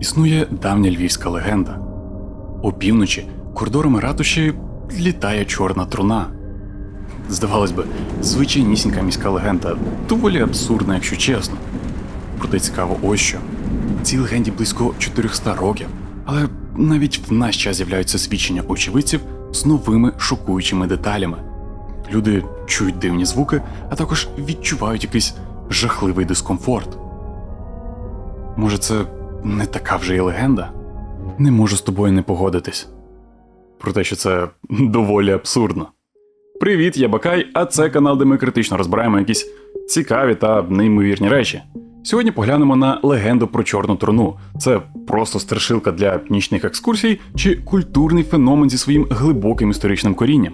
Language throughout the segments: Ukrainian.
Існує давня львівська легенда. Опівночі коридорами ратуші літає чорна труна. Здавалось би, звичайнісінька міська легенда, доволі абсурдна, якщо чесно. Проте цікаво ось що. Цій легенді близько 400 років, але навіть в наш час з'являються свідчення очевидців з новими шокуючими деталями. Люди чують дивні звуки, а також відчувають якийсь жахливий дискомфорт. Може, це не така вже й легенда? Не можу з тобою не погодитись. Про те, що це доволі абсурдно. Привіт, я Бакай, а це канал, де ми критично розбираємо якісь цікаві та неймовірні речі. Сьогодні поглянемо на легенду про чорну труну. Це просто страшилка для нічних екскурсій чи культурний феномен зі своїм глибоким історичним корінням.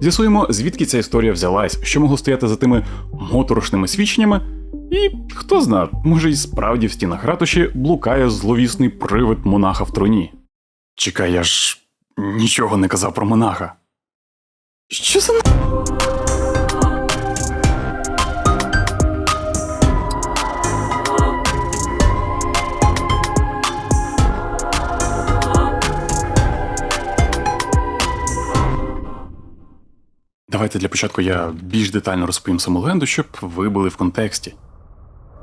З'ясуємо, звідки ця історія взялась, що могло стояти за тими моторошними свідченнями, і хто зна, може й справді в стінах ратуші блукає зловісний привид монаха в труні. Чекай, я ж нічого не казав про монаха. Що за Давайте для початку я більш детально розповім саму легенду, щоб ви були в контексті.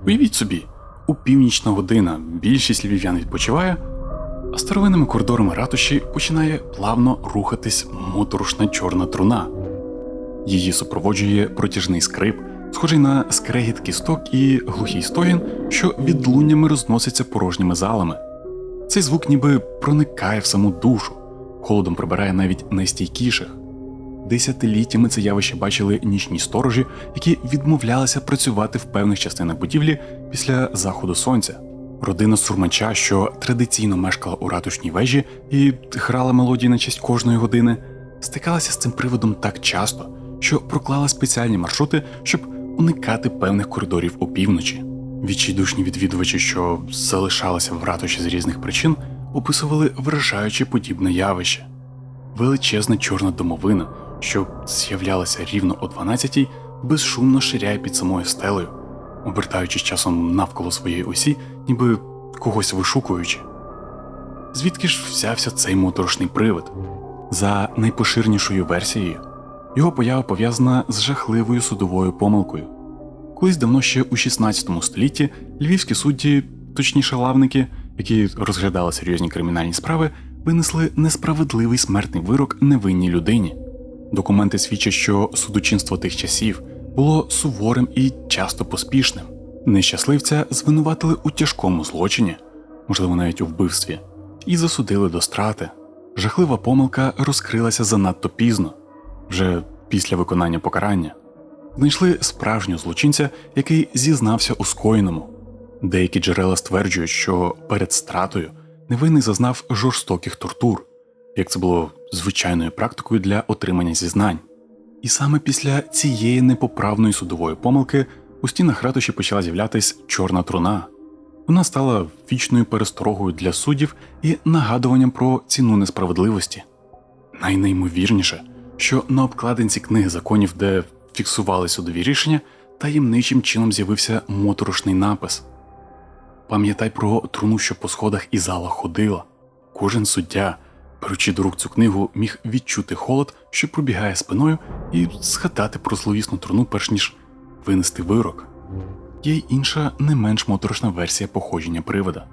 Уявіть собі, у північна година більшість львів'ян відпочиває, а старовинними коридорами ратуші починає плавно рухатись моторошна чорна труна. Її супроводжує протяжний скрип, схожий на скрегіт кісток і глухий стогін, що відлуннями розноситься порожніми залами. Цей звук ніби проникає в саму душу, холодом прибирає навіть найстійкіших. Десятиліттями це явище бачили нічні сторожі, які відмовлялися працювати в певних частинах будівлі після заходу сонця. Родина сурмача, що традиційно мешкала у ратушній вежі і грала мелодії на честь кожної години, стикалася з цим приводом так часто, що проклала спеціальні маршрути, щоб уникати певних коридорів опівночі. Відчайдушні відвідувачі, що залишалися в ратуші з різних причин, описували вражаюче подібне явище. Величезна чорна домовина, що з'являлася рівно о 12-й, безшумно ширяє під самою стелею, обертаючись часом навколо своєї осі, ніби когось вишукуючи. Звідки ж взявся цей моторошний привид? За найпоширенішою версією, його поява пов'язана з жахливою судовою помилкою. Колись давно ще у 16 столітті львівські судді, точніше лавники, які розглядали серйозні кримінальні справи, винесли несправедливий смертний вирок невинній людині. Документи свідчать, що судочинство тих часів було суворим і часто поспішним. Нещасливця звинуватили у тяжкому злочині, можливо, навіть у вбивстві, і засудили до страти. Жахлива помилка розкрилася занадто пізно, вже після виконання покарання. Знайшли справжнього злочинця, який зізнався у скоєному. Деякі джерела стверджують, що перед стратою невинний зазнав жорстоких тортур, як це було звичайною практикою для отримання зізнань. І саме після цієї непоправної судової помилки у стінах ратуші почала з'являтись чорна труна. Вона стала вічною пересторогою для суддів і нагадуванням про ціну несправедливості. Найнеймовірніше, що на обкладинці книги законів, де фіксували судові рішення, таємничим чином з'явився моторошний напис. Пам'ятай про труну, що по сходах і залах ходила. Кожен суддя, беручи до рук цю книгу, міг відчути холод, що пробігає спиною, і згадати про зловісну труну, перш ніж винести вирок. Є й інша не менш моторошна версія походження привода.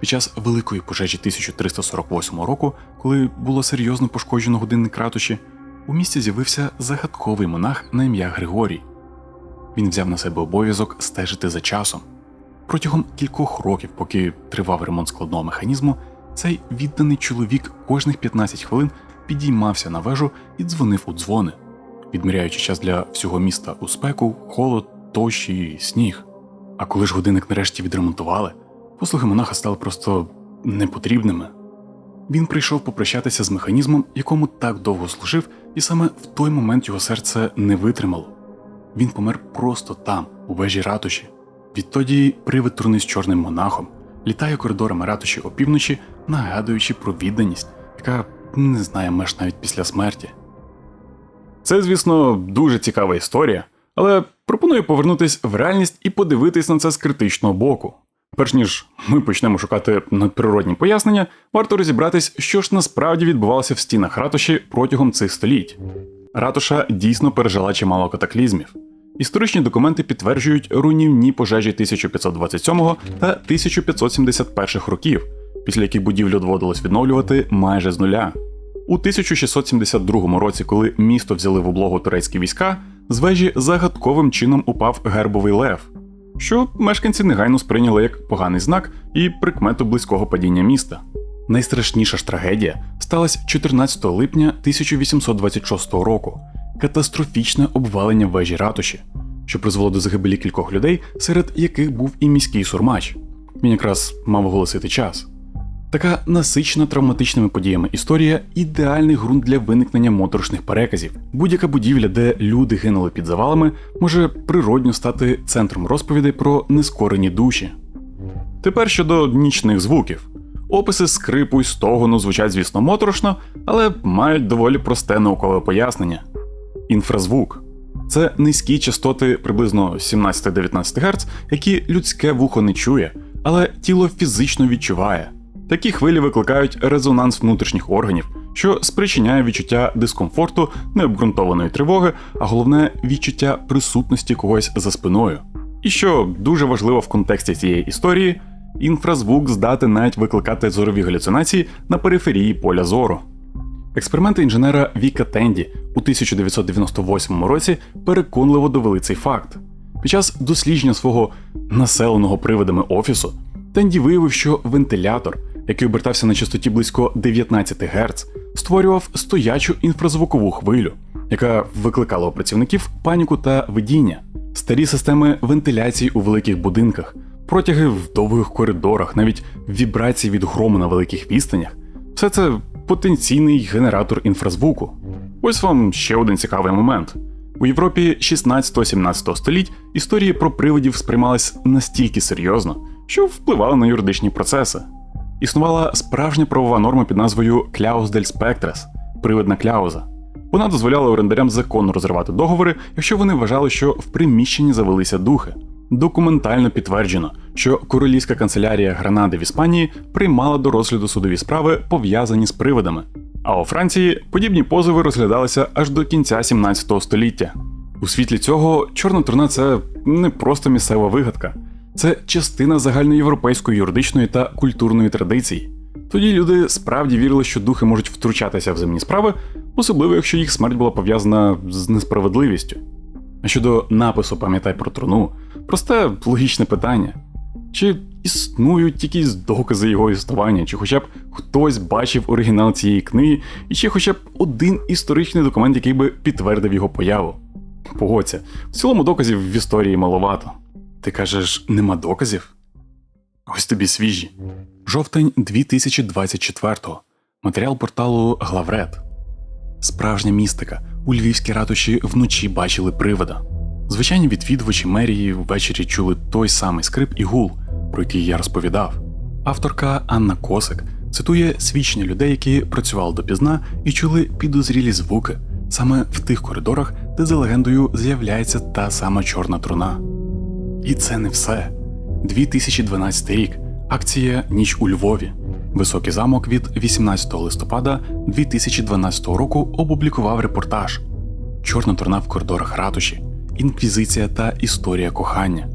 Під час великої пожежі 1348 року, коли було серйозно пошкоджено годинник ратуші, у місті з'явився загадковий монах на ім'я Григорій. Він взяв на себе обов'язок стежити за часом. Протягом кількох років, поки тривав ремонт складного механізму, цей відданий чоловік кожних 15 хвилин підіймався на вежу і дзвонив у дзвони, відміряючи час для всього міста у спеку, холод, дощ і сніг. А коли ж годинник нарешті відремонтували, послуги монаха стали просто непотрібними. Він прийшов попрощатися з механізмом, якому так довго служив, і саме в той момент його серце не витримало. Він помер просто там, у вежі ратуші. Відтоді привид труни з чорним монахом літає коридорами ратуші опівночі, нагадуючи про відданість, яка не знає меж навіть після смерті. Це, звісно, дуже цікава історія, але пропоную повернутись в реальність і подивитись на це з критичного боку. Перш ніж ми почнемо шукати надприродні пояснення, варто розібратись, що ж насправді відбувалося в стінах ратуші протягом цих століть. Ратуша дійсно пережила чимало катаклізмів. Історичні документи підтверджують руйнівні пожежі 1527 та 1571 років, після яких будівлю доводилось відновлювати майже з нуля. У 1672 році, коли місто взяли в облогу турецькі війська, з вежі загадковим чином упав гербовий лев, що мешканці негайно сприйняли як поганий знак і прикмету близького падіння міста. Найстрашніша ж трагедія сталася 14 липня 1826 року катастрофічне обвалення вежі ратуші, що призвело до загибелі кількох людей, серед яких був і міський сурмач. Він якраз мав оголосити час. Така насичена травматичними подіями історія ідеальний ґрунт для виникнення моторошних переказів. Будь-яка будівля, де люди гинули під завалами, може природньо стати центром розповідей про нескорені душі. Тепер щодо нічних звуків. Описи скрипу й стогону звучать, звісно, моторошно, але мають доволі просте наукове пояснення. Інфразвук це низькі частоти приблизно 17-19 Гц, які людське вухо не чує, але тіло фізично відчуває. Такі хвилі викликають резонанс внутрішніх органів, що спричиняє відчуття дискомфорту, необґрунтованої тривоги, а головне відчуття присутності когось за спиною. І що дуже важливо в контексті цієї історії, інфразвук здатен навіть викликати зорові галюцинації на периферії поля зору. Експерименти інженера Віка Тенді у 1998 році переконливо довели цей факт. Під час дослідження свого населеного привидами офісу Тенді виявив, що вентилятор, який обертався на частоті близько 19 Гц, створював стоячу інфразвукову хвилю, яка викликала у працівників паніку та видіння. Старі системи вентиляції у великих будинках, протяги в довгих коридорах, навіть вібрації від грому на великих відстанях все це потенційний генератор інфразвуку. Ось вам ще один цікавий момент. У Європі 16-17 століть історії про привидів сприймались настільки серйозно, що впливали на юридичні процеси. Існувала справжня правова норма під назвою Кляус дель Спектрес привидна кляуза. Вона дозволяла орендарям законно розривати договори, якщо вони вважали, що в приміщенні завелися духи. Документально підтверджено, що королівська канцелярія Гранади в Іспанії приймала до розгляду судові справи, пов'язані з привидами. А у Франції подібні позови розглядалися аж до кінця 17 століття. У світлі цього чорна труна це не просто місцева вигадка, це частина загальноєвропейської юридичної та культурної традиції. Тоді люди справді вірили, що духи можуть втручатися в земні справи, особливо якщо їх смерть була пов'язана з несправедливістю. А щодо напису Пам'ятай про труну, просте логічне питання. Чи існують якісь докази його існування, чи хоча б хтось бачив оригінал цієї книги, і чи хоча б один історичний документ, який би підтвердив його появу? Погодься, в цілому доказів в історії маловато. Ти кажеш, нема доказів? Ось тобі свіжі. Жовтень 2024-го. Матеріал порталу Главред. Справжня містика. У львівській ратуші вночі бачили привида. Звичайні відвідувачі мерії ввечері чули той самий скрип і гул, про який я розповідав. Авторка Анна Косик цитує свідчення людей, які працювали допізна і чули підозрілі звуки саме в тих коридорах, де за легендою з'являється та сама чорна труна. І це не все. 2012 рік. Акція Ніч у Львові. Високий замок від 18 листопада 2012 року опублікував репортаж Чорна труна в коридорах ратуші, інквізиція та історія кохання.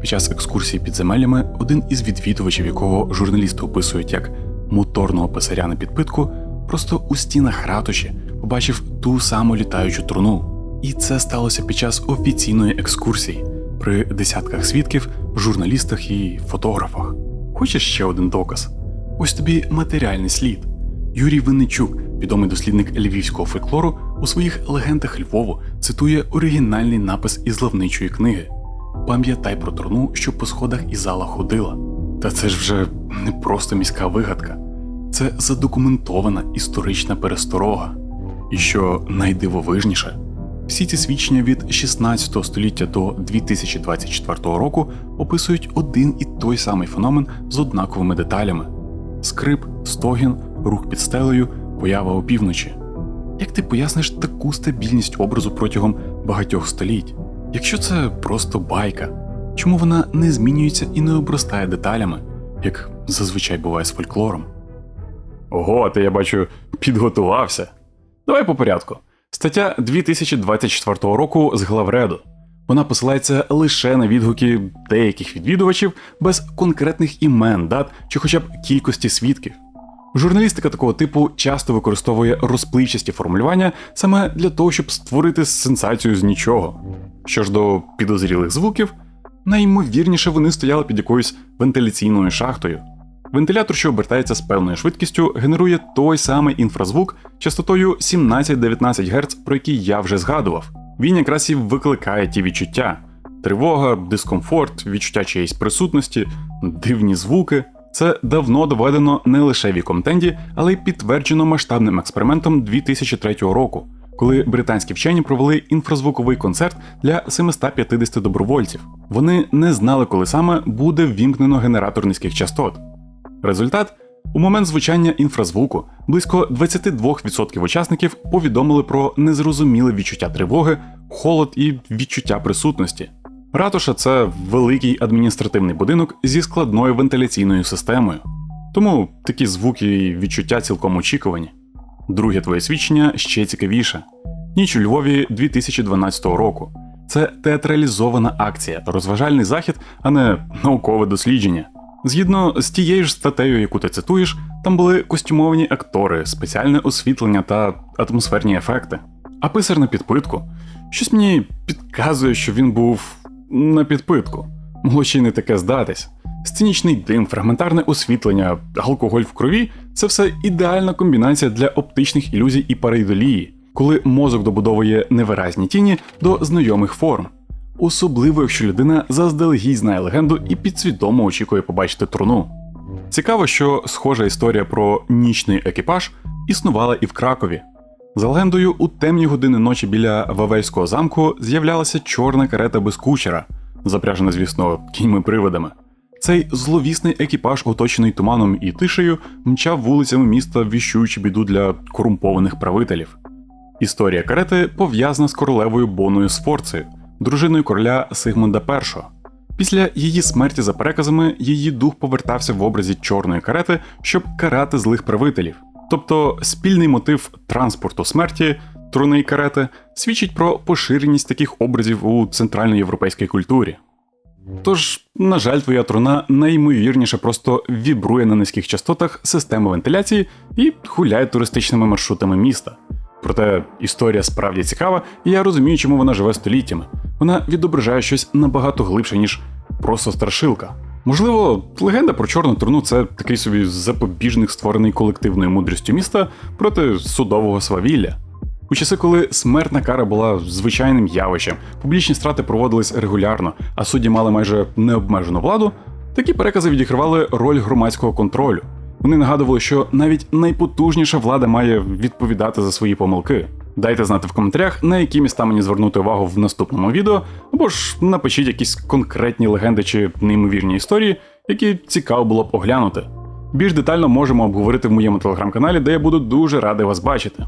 Під час екскурсії підземеллями один із відвідувачів, якого журналісти описують як моторного писаря на підпитку, просто у стінах ратуші побачив ту саму літаючу труну. І це сталося під час офіційної екскурсії при десятках свідків, журналістах і фотографах. Хочеш ще один доказ? Ось тобі матеріальний слід. Юрій Винничук, відомий дослідник львівського фольклору, у своїх легендах Львову цитує оригінальний напис із лавничої книги: Пам'ятай про труну, що по сходах і залах ходила. Та це ж вже не просто міська вигадка, це задокументована історична пересторога. І що найдивовижніше, всі ці свідчення від 16 століття до 2024 року описують один і той самий феномен з однаковими деталями: скрип, стогін, рух під стелею, поява опівночі. Як ти поясниш таку стабільність образу протягом багатьох століть? Якщо це просто байка, Чому вона не змінюється і не обростає деталями, як зазвичай буває з фольклором? Ого, ти я бачу, підготувався. Давай по порядку. Стаття 2024 року з главреду. Вона посилається лише на відгуки деяких відвідувачів без конкретних імен, дат чи хоча б кількості свідків. Журналістика такого типу часто використовує розпливчасті формулювання саме для того, щоб створити сенсацію з нічого. Що ж до підозрілих звуків, найімовірніше вони стояли під якоюсь вентиляційною шахтою. Вентилятор, що обертається з певною швидкістю, генерує той самий інфразвук частотою 17-19 Гц, про який я вже згадував. Він якраз і викликає ті відчуття: тривога, дискомфорт, відчуття чиєїсь присутності, дивні звуки. Це давно доведено не лише в контенті, але й підтверджено масштабним експериментом 2003 року, коли британські вчені провели інфразвуковий концерт для 750 добровольців. Вони не знали, коли саме буде ввімкнено генератор низьких частот. Результат у момент звучання інфразвуку близько 22% учасників повідомили про незрозуміле відчуття тривоги, холод і відчуття присутності. Ратуша це великий адміністративний будинок зі складною вентиляційною системою, тому такі звуки і відчуття цілком очікувані. Друге твоє свідчення ще цікавіше. Ніч у Львові 2012 року. Це театралізована акція розважальний захід, а не наукове дослідження. Згідно з тією ж статтею, яку ти цитуєш, там були костюмовані актори, спеціальне освітлення та атмосферні ефекти. А писар на підпитку. Щось мені підказує, що він був на підпитку. Могло ще й не таке здатись. Сценічний дим, фрагментарне освітлення, алкоголь в крові це все ідеальна комбінація для оптичних ілюзій і парейдолії, коли мозок добудовує невиразні тіні до знайомих форм. Особливо, якщо людина заздалегідь знає легенду і підсвідомо очікує побачити труну. Цікаво, що схожа історія про нічний екіпаж існувала і в Кракові. За легендою, у темні години ночі біля Вавельського замку з'являлася чорна карета без кучера, запряжена, звісно, кіньми-привидами. Цей зловісний екіпаж, оточений туманом і тишею, мчав вулицями міста, віщуючи біду для корумпованих правителів. Історія карети пов'язана з королевою Боною Сфорцею, дружиною короля Сигмунда І. Після її смерті, за переказами, її дух повертався в образі чорної карети, щоб карати злих правителів. Тобто спільний мотив транспорту смерті, труни й карети свідчить про поширеність таких образів у центральноєвропейській культурі. Тож, на жаль, твоя труна найімовірніше просто вібрує на низьких частотах системи вентиляції і гуляє туристичними маршрутами міста. Проте історія справді цікава, і я розумію, чому вона живе століттями. Вона відображає щось набагато глибше, ніж просто страшилка. Можливо, легенда про чорну труну це такий собі запобіжник, створений колективною мудрістю міста проти судового свавілля. У часи, коли смертна кара була звичайним явищем, публічні страти проводились регулярно, а судді мали майже необмежену владу, такі перекази відігравали роль громадського контролю. Вони нагадували, що навіть найпотужніша влада має відповідати за свої помилки. Дайте знати в коментарях, на які міста мені звернути увагу в наступному відео, або ж напишіть якісь конкретні легенди чи неймовірні історії, які цікаво було б оглянути. Більш детально можемо обговорити в моєму телеграм-каналі, де я буду дуже радий вас бачити.